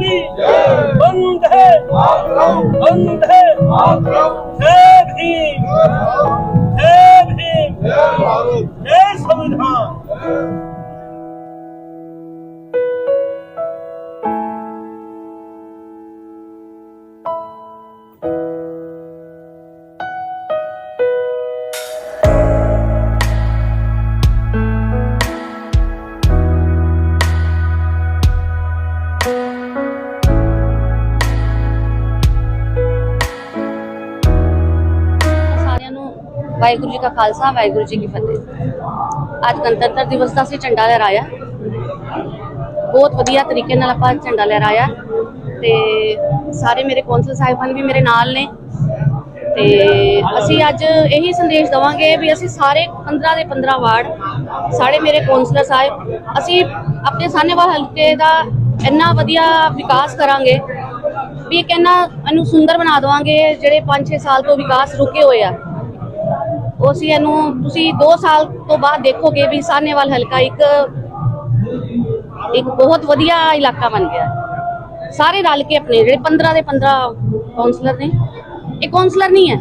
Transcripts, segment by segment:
की वंदे वंदे जय भीम ਵਾਹਿਗੁਰੂ ਜੀ ਕਾ ਖਾਲਸਾ, ਵਾਹਿਗੁਰੂ ਜੀ ਕੀ ਫਤਿਹ। ਅੱਜ ਗਣਤੰਤਰ ਦਿਵਸ ਦਾ ਅਸੀਂ ਝੰਡਾ ਲਹਿਰਾਇਆ। ਬਹੁਤ ਵਧੀਆ ਤਰੀਕੇ ਨਾਲ ਆਪਾਂ ਝੰਡਾ ਲਹਿਰਾਇਆ ਤੇ ਸਾਰੇ ਮੇਰੇ ਕੌਂਸਲ ਸਾਹਿਬਾਨ ਵੀ ਮੇਰੇ ਨਾਲ ਨੇ। ਤੇ ਅਸੀਂ ਅੱਜ ਇਹੀ ਸੰਦੇਸ਼ ਦਵਾਂਗੇ ਵੀ ਅਸੀਂ ਸਾਰੇ 15 ਦੇ 15 ਵਾਰਡ, ਸਾਰੇ ਮੇਰੇ ਕੌਂਸਲਰ ਸਾਹਿਬ, ਅਸੀਂ ਆਪਣੇ ਸਾਹਨੇਵਾਲ ਹਲਕੇ ਦਾ ਇੰਨਾ ਵਧੀਆ ਵਿਕਾਸ ਕਰਾਂਗੇ ਵੀ ਇੱਕ ਇੰਨਾ ਇਹਨੂੰ ਸੁੰਦਰ ਬਣਾ ਦਵਾਂਗੇ ਜਿਹੜੇ 5-6 ਸਾਲ ਤੋਂ ਵਿਕਾਸ ਰੁਕੇ ਹੋਏ ਆ। ਉਹ ਅਸੀਂ ਇਹਨੂੰ ਤੁਸੀਂ 2 ਸਾਲ ਤੋਂ ਬਾਅਦ ਦੇਖੋਗੇ ਵੀ ਸਾਹਨੇਵਾਲ ਹਲਕਾ ਇੱਕ ਇੱਕ ਬਹੁਤ ਵਧੀਆ ਇਲਾਕਾ ਬਣ ਗਿਆ। ਸਾਰੇ ਰਲ ਕੇ ਆਪਣੇ ਜਿਹੜੇ 15 ਦੇ 15 ਕਾਉਂਸਲਰ ਨੇ, ਇਹ ਕਾਉਂਸਲਰ ਨਹੀਂ ਹੈ,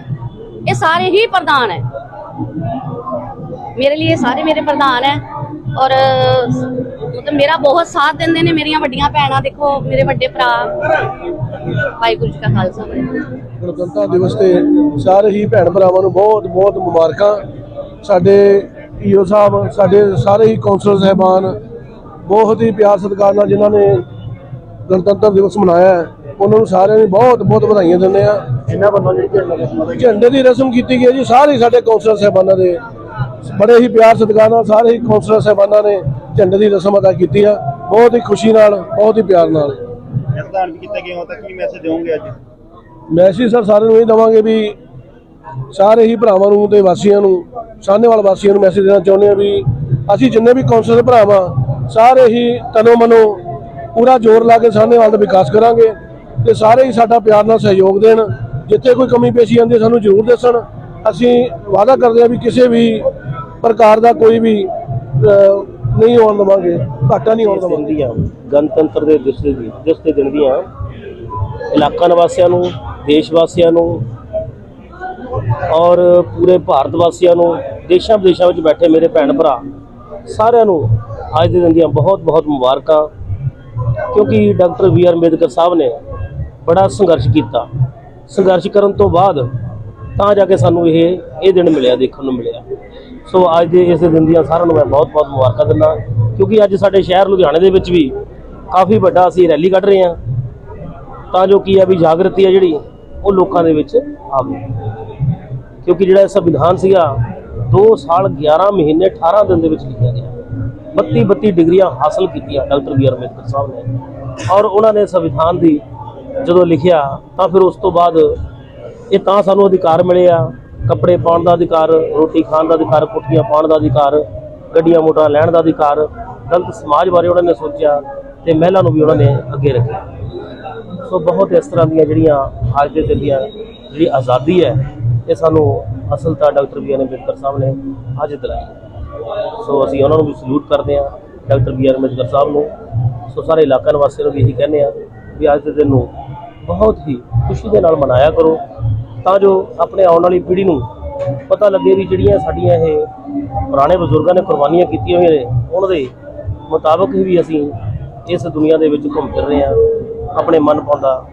ਇਹ ਸਾਰੇ ਹੀ ਪ੍ਰਧਾਨ ਹੈ। ਮੇਰੇ ਲਈ ਇਹ ਸਾਰੇ ਮੇਰੇ ਪ੍ਰਧਾਨ ਹੈ। ਔਰ ਮਤਲਬ ਮੇਰਾ ਬਹੁਤ ਸਾਥ ਦਿੰਦੇ ਨੇ ਮੇਰੀਆਂ ਵੱਡੀਆਂ ਭੈਣਾਂ ਦੇਖੋ ਮੇਰੇ ਵੱਡੇ ਭਰਾ। ਵਾਹਿਗੁਰੂ ਜੀ ਕਾ ਖਾਲਸਾ। ਗਣਤੰਤਰ ਦਿਵਸ ਤੇ ਸਾਰੇ ਹੀ ਭੈਣ ਭਰਾਵਾਂ ਨੂੰ ਬਹੁਤ ਬਹੁਤ ਮੁਬਾਰਕਾਂ। ਸਾਡੇ ਈਓ ਸਾਹਿਬ ਸਾਡੇ ਸਾਰੇ ਹੀ ਕੌਂਸਲਰ ਸਹਿਬਾਨ ਬਹੁਤ ਹੀ ਪਿਆਰ ਸਤਿਕਾਰ ਨਾਲ ਜਿਨ੍ਹਾਂ ਨੇ ਗਣਤੰਤਰ ਦਿਵਸ ਮਨਾਇਆ ਹੈ, ਉਹਨਾਂ ਨੂੰ ਸਾਰਿਆਂ ਨੂੰ ਬਹੁਤ ਬਹੁਤ ਵਧਾਈਆਂ ਦਿੰਦੇ ਆ ਇਹਨਾਂ ਵੱਲੋਂ ਜਿਹੜੀ ਝੰਡੇ ਦੀ ਰਸਮ ਕੀਤੀ ਗਈ ਹੈ ਜੀ? ਸਾਰੇ ਸਾਡੇ ਕੌਂਸਲਰ ਸਹਿਬਾਨਾਂ ਦੇ ਬੜੇ ਹੀ ਪਿਆਰ ਸਤਿਕਾਰ ਨਾਲ ਸਾਰੇ ਹੀ ਕੌਂਸਲਰ ਸਹਿਬਾਨਾਂ ਨੇ ਝੰਡੇ ਦੀ ਰਸਮ ਅਦਾ ਕੀਤੀ ਆ। ਬਹੁਤ ਹੀ ਖੁਸ਼ੀ ਨਾਲ ਬਹੁਤ ਹੀ ਪਿਆਰ ਨਾਲ। ਪ੍ਰਧਾਨ ਵੀ ਕੀਤਾ ਗਿਆ ਤਾਂ ਕੀ ਮੈਸੇਜ ਦਿਓਗੇ ਅੱਜ? ਮੈਸੇਜ ਸਰ ਸਾਰਿਆਂ ਨੂੰ ਇਹ ਦਵਾਂਗੇ ਵੀ ਸਾਰੇ ਹੀ ਭਰਾਵਾਂ ਨੂੰ ਤੇ ਵਾਸੀਆਂ ਨੂੰ ਸਾਹਨੇਵਾਲ ਵਾਸੀਆਂ ਨੂੰ ਮੈਸੇਜ ਦੇਣਾ ਚਾਹੁੰਦੇ ਆ ਵੀ ਅਸੀਂ ਜਿੰਨੇ ਵੀ ਕੌਂਸਲ ਦੇ ਭਰਾਵਾਂ ਸਾਰੇ ਹੀ ਤਨੋ ਮਨੋ ਪੂਰਾ ਜ਼ੋਰ ਲਾ ਕੇ ਸਾਹਨੇਵਾਲ ਦਾ ਵਿਕਾਸ ਕਰਾਂਗੇ ਤੇ ਸਾਰੇ ਹੀ ਸਾਡਾ ਪਿਆਰ ਨਾਲ ਸਹਿਯੋਗ ਦੇਣ। ਜਿੱਥੇ ਕੋਈ ਕਮੀ ਪੇਸ਼ੀ ਆਉਂਦੀ ਸਾਨੂੰ ਜ਼ਰੂਰ ਦੱਸਣ। ਅਸੀਂ ਵਾਅਦਾ ਕਰਦੇ ਹਾਂ ਵੀ ਕਿਸੇ ਵੀ ਪ੍ਰਕਾਰ ਦਾ ਕੋਈ ਵੀ ਨਹੀਂ ਹੋਣ ਦੇਵਾਂਗੇ, ਘਾਟਾ ਨਹੀਂ ਹੋਣ ਇਸ ਦਿਨ ਗਣਤੰਤਰ ਦੇ ਦਿਵਸ ਦਿਨ ਦਿਵਸ ਦੇ ਦਿਨ ਦੀਆਂ ਇਲਾਕਾ ਨਿਵਾਸੀਆਂ ਨੂੰ, ਦੇਸ਼ ਵਾਸੀਆਂ ਨੂੰ ਔਰ ਪੂਰੇ ਭਾਰਤ ਵਾਸੀਆਂ ਨੂੰ, ਦੇਸ਼ਾਂ ਵਿਦੇਸ਼ਾਂ ਵਿੱਚ ਬੈਠੇ ਮੇਰੇ ਭੈਣ ਭਰਾ, ਸਾਰਿਆਂ ਨੂੰ ਅੱਜ ਦੇ ਦਿਨ ਦੀਆਂ ਬਹੁਤ ਬਹੁਤ ਮੁਬਾਰਕਾਂ। ਕਿਉਂਕਿ doctor B R Ambedkar Sahib ਨੇ ਬੜਾ ਸੰਘਰਸ਼ ਕੀਤਾ। ਸੰਘਰਸ਼ ਕਰਨ ਤੋਂ ਬਾਅਦ ਤਾਂ ਜਾ ਕੇ ਸਾਨੂੰ ਇਹ ਇਹ ਦਿਨ ਮਿਲਿਆ, ਦੇਖਣ ਨੂੰ ਮਿਲਿਆ। ਸੋ ਅੱਜ ਦੇ ਇਸ ਦਿਨ ਦੀਆਂ ਸਾਰਿਆਂ ਨੂੰ ਮੈਂ ਬਹੁਤ ਬਹੁਤ ਮੁਬਾਰਕਾਂ ਦਿੰਦਾ ਕਿਉਂਕਿ ਅੱਜ ਸਾਡੇ ਸ਼ਹਿਰ ਲੁਧਿਆਣੇ ਦੇ ਵਿੱਚ ਵੀ ਕਾਫੀ ਵੱਡਾ ਅਸੀਂ ਰੈਲੀ ਕੱਢ ਰਹੇ ਹਾਂ। ਤਾਂ ਜੋ ਕੀ ਹੈ ਵੀ ਜਾਗਰਤੀ ਹੈ ਜਿਹੜੀ, ਉਹ ਲੋਕਾਂ ਦੇ ਵਿੱਚ ਆਵੇ। ਕਿਉਂਕਿ ਜਿਹੜਾ ਸੰਵਿਧਾਨ ਸੀਗਾ 2 ਸਾਲ 11 ਮਹੀਨੇ 18 ਦਿਨ ਦੇ ਵਿੱਚ ਲਿਖਿਆ ਗਿਆ। 32 32 ਡਿਗਰੀਆਂ ਹਾਸਲ ਕੀਤੀਆਂ doctor B R Ambedkar Sahib ਨੇ। ਔਰ ਉਹਨਾਂ ਨੇ ਸੰਵਿਧਾਨ ਦੀ ਜਦੋਂ ਲਿਖਿਆ, ਤਾਂ ਫਿਰ ਉਸ ਤੋਂ ਬਾਅਦ ਇਹ ਤਾਂ ਸਾਨੂੰ ਅਧਿਕਾਰ ਮਿਲੇ ਆ। ਕੱਪੜੇ ਪਾਉਣ ਦਾ ਅਧਿਕਾਰ, ਰੋਟੀ ਖਾਣ ਦਾ ਅਧਿਕਾਰ, ਕੋਠੀਆਂ ਪਾਉਣ ਦਾ ਅਧਿਕਾਰ, ਗੱਡੀਆਂ ਮੋਟਰਾਂ ਲੈਣ ਦਾ ਅਧਿਕਾਰ, ਗਲਤ ਸਮਾਜ ਬਾਰੇ ਉਹਨਾਂ ਨੇ ਸੋਚਿਆ ਤੇ ਮਹਿਲਾ ਨੂੰ ਵੀ ਉਹਨਾਂ ਨੇ ਅੱਗੇ ਰੱਖਿਆ। ਸੋ ਬਹੁਤ ਇਸ ਤਰ੍ਹਾਂ ਦੀਆਂ ਜਿਹੜੀਆਂ ਅੱਜ ਦੇ ਦਿਨ ਦੀਆਂ ਜਿਹੜੀ ਆਜ਼ਾਦੀ ਹੈ, ਇਹ ਸਾਨੂੰ ਅਸਲ ਤਾਂ doctor B R Ambedkar Sahib ਨੇ ਅੱਜ ਦਿਲਾਈ ਸੋ ਅਸੀਂ ਉਹਨਾਂ ਨੂੰ ਵੀ ਸਲੂਟ ਕਰਦੇ ਹਾਂ, doctor B R Ambedkar Sahib ਨੂੰ। ਸੋ ਸਾਰੇ ਇਲਾਕਾ ਨਿਵਾਸੀਆਂ ਨੂੰ ਵੀ ਇਹੀ ਕਹਿੰਦੇ ਆ ਵੀ ਅੱਜ ਦੇ ਦਿਨ ਨੂੰ ਬਹੁਤ ਹੀ ਖੁਸ਼ੀ ਦੇ ਨਾਲ ਮਨਾਇਆ ਕਰੋ। ਤਾਂ ਜੋ ਆਪਣੇ ਆਉਣ ਵਾਲੀ ਪੀੜ੍ਹੀ ਨੂੰ ਪਤਾ ਲੱਗੇ ਵੀ ਜਿਹੜੀਆਂ ਸਾਡੀਆਂ ਇਹ ਪੁਰਾਣੇ ਬਜ਼ੁਰਗਾਂ ਨੇ ਕੁਰਬਾਨੀਆਂ ਕੀਤੀਆਂ ਹੋਈਆਂ ਨੇ, ਉਹਨਾਂ ਦੇ ਮੁਤਾਬਕ ਹੀ ਵੀ ਅਸੀਂ ਇਸ ਦੁਨੀਆ ਦੇ ਵਿੱਚ ਘੁੰਮ ਫਿਰ ਰਹੇ ਹਾਂ। ਆਪਣੇ ਮਨ ਪਾਉਂਦਾ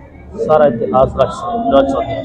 ਸਾਰਾ ਇਤਿਹਾਸ ਰਚ ਰਚ ਸਕਦੇ ਹਾਂ।